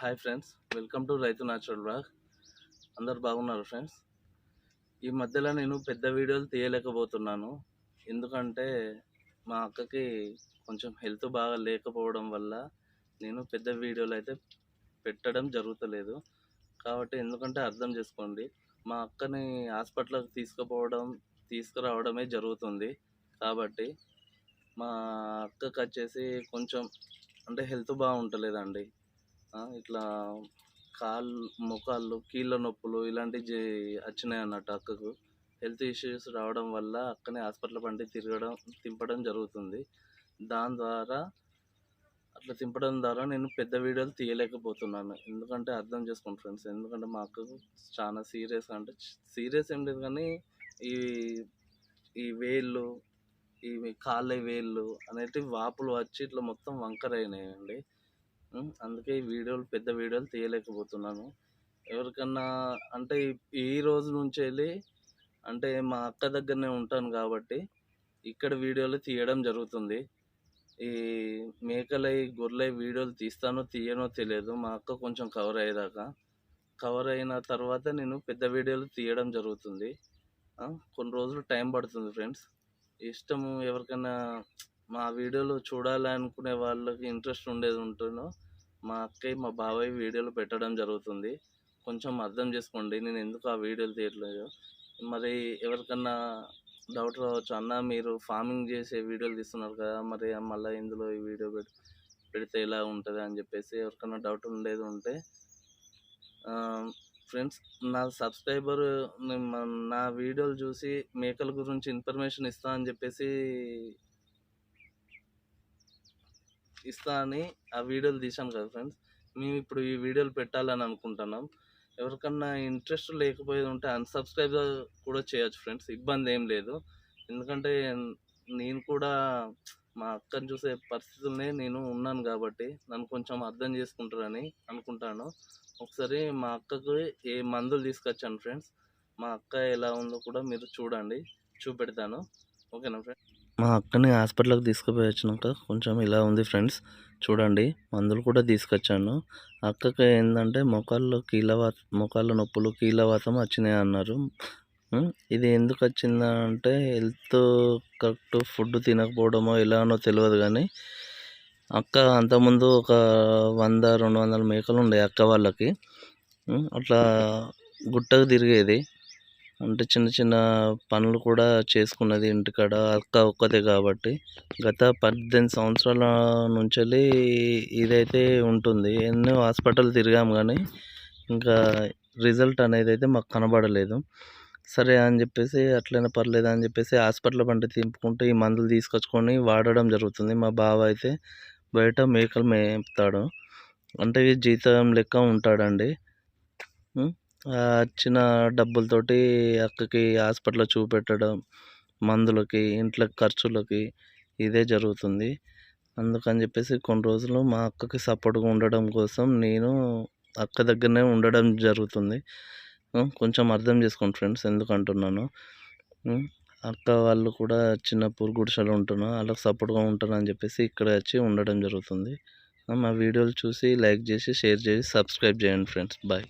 Hi friends welcome to Raithu natural blog. అందరు బాగున్నారు friends? ఈ మధ్యలో నేను పెద్ద వీడియోలు తీయలేకపోతున్నాను. ఎందుకంటే మా అక్కకి కొంచెం హెల్త్ బాగా లేకపోవడం వల్ల నేను పెద్ద వీడియోలు అయితే పెట్టడం జరుగుతలేదు. కాబట్టి ఎందుకంటే అర్థం చేసుకోండి మా అక్కని హాస్పిటల్కి తీసుకుపోవడం తీసుకురావడమే జరుగుతుంది. కాబట్టి మా అక్కకి వచ్చేసి కొంచెం అంటే హెల్త్ బాగుంటలేదండి. ఇట్లా కాళ్ళు మోకాళ్ళు కీళ్ళ నొప్పులు ఇలాంటివి వచ్చినాయి అన్నట్టు అక్కకు. హెల్త్ ఇష్యూస్ రావడం వల్ల అక్కనే హాస్పిటల్ పండి తిరగడం తింపడం జరుగుతుంది. దాని ద్వారా అట్లా తింపడం ద్వారా నేను పెద్ద వీడియోలు తీయలేకపోతున్నాను. ఎందుకంటే అర్థం చేసుకోండి ఫ్రెండ్స్. ఎందుకంటే మా అక్కకు చాలా సీరియస్ అంటే సీరియస్ ఏం లేదు కానీ ఈ ఈ వేళ్ళు ఈ కాళ్ళ వేళ్ళు అనేటివి వాపులు వచ్చి ఇట్లా మొత్తం వంకరైనాయండి అందుకే ఈ వీడియోలు పెద్ద వీడియోలు తీయలేకపోతున్నాను. ఎవరికన్నా అంటే ఈ- రోజు నుంచి వెళ్ళి అంటే మా అక్క దగ్గరనే ఉంటాను కాబట్టి ఇక్కడ వీడియోలు తీయడం జరుగుతుంది. ఈ మేకలై గొర్రెలై వీడియోలు తీస్తానో తీయనో తెలియదు. మా అక్క కొంచెం కవర్ అయ్యేదాకా. కవర్ అయిన తర్వాత నేను పెద్ద వీడియోలు తీయడం జరుగుతుంది. కొన్ని రోజులు టైం పడుతుంది ఫ్రెండ్స్. ఇష్టము ఎవరికైనా మా వీడియోలు చూడాలనుకునే వాళ్ళకి ఇంట్రెస్ట్ ఉండేది ఉంటుందో మా అక్కయ్య మా బాబాయ్ వీడియోలు పెట్టడం జరుగుతుంది. కొంచెం అర్థం చేసుకోండి నేను ఎందుకు ఆ వీడియోలు తీయట్లేదు? మరి ఎవరికన్నా డౌట్ రావచ్చు అన్న మీరు ఫార్మింగ్ చేసే వీడియోలు తీస్తున్నారు కదా మరి మళ్ళీ ఇందులో ఈ వీడియో పెట్ పెడితే ఎలా ఉంటుంది అని చెప్పేసి ఎవరికన్నా డౌట్ ఉండేది ఉంటే ఫ్రెండ్స్ నా సబ్స్క్రైబర్ నా వీడియోలు చూసి మేకల గురించి ఇన్ఫర్మేషన్ ఇస్తా అని చెప్పేసి ఇస్తా అని ఆ వీడియోలు తీసాను కదా ఫ్రెండ్స్. మేము ఇప్పుడు ఈ వీడియోలు పెట్టాలని అనుకుంటున్నాం. ఎవరికన్నా ఇంట్రెస్ట్ లేకపోయేది ఉంటే అన్సబ్స్క్రైబ్ కూడా చేయొచ్చు ఫ్రెండ్స్. ఇబ్బంది ఏం లేదు. ఎందుకంటే నేను కూడా మా అక్కను చూసే పరిస్థితులనే నేను ఉన్నాను కాబట్టి నన్ను కొంచెం అర్థం చేసుకుంటారని అనుకుంటాను. ఒకసారి మా అక్కకు ఏ మందులు తీసుకొచ్చాను ఫ్రెండ్స్. మా అక్క ఎలా ఉందో కూడా మీరు చూడండి. చూపెడతాను. ఓకేనా ఫ్రెండ్స్? మా అక్కని హాస్పిటల్కి తీసుకుపోయి వచ్చినాక కొంచెం ఇలా ఉంది ఫ్రెండ్స్. చూడండి మందులు కూడా తీసుకొచ్చాను. అక్కకి ఏంటంటే మొక్కల్లో కీలవాత మొకాళ్ళ నొప్పులు కీలవాతం వచ్చినాయి అన్నారు. ఇది ఎందుకు వచ్చిందంటే హెల్త్ కరెక్ట్ ఫుడ్ తినకపోవడమో ఎలానో తెలియదు కానీ అక్క అంతకుముందు ఒక వంద రెండు వందల మేకలు ఉండే అక్క వాళ్ళకి. అట్లా గుట్టకు తిరిగేది. అంటే చిన్న చిన్న పనులు కూడా చేసుకున్నది ఇంటికాడ. అక్క ఒక్కతే కాబట్టి గత పద్దెనిమిది సంవత్సరాల నుంచి ఇదైతే ఉంటుంది. ఎన్నో హాస్పిటల్ తిరిగాము కానీ ఇంకా రిజల్ట్ అనేది అయితే మాకు కనబడలేదు. సరే అని చెప్పేసి అట్లైనా పర్లేదు అని చెప్పేసి హాస్పిటల్ పంట తింపుకుంటూ ఈ మందులు తీసుకొచ్చుకొని వాడడం జరుగుతుంది. మా బావ అయితే బయట మేకలు మేపుతాడు. అంటే జీతం లెక్క ఉంటాడండి. వచ్చిన డబ్బులతోటి అక్కకి హాస్పిటల్లో చూపెట్టడం మందులకి ఇంట్లో ఖర్చులకి ఇదే జరుగుతుంది. అందుకని చెప్పేసి కొన్ని రోజులు మా అక్కకి సపోర్ట్గా ఉండడం కోసం నేను అక్క దగ్గరనే ఉండడం జరుగుతుంది. కొంచెం అర్థం చేసుకోండి ఫ్రెండ్స్ ఎందుకంటున్నాను. అక్క వాళ్ళు కూడా చిన్న పూర్ గుడిసెలో ఉంటున్నాను వాళ్ళకి సపోర్ట్గా ఉంటారు అని చెప్పేసి ఇక్కడ వచ్చి ఉండడం జరుగుతుంది. మా వీడియోలు చూసి లైక్ చేసి షేర్ చేసి సబ్స్క్రైబ్ చేయండి ఫ్రెండ్స్. బాయ్.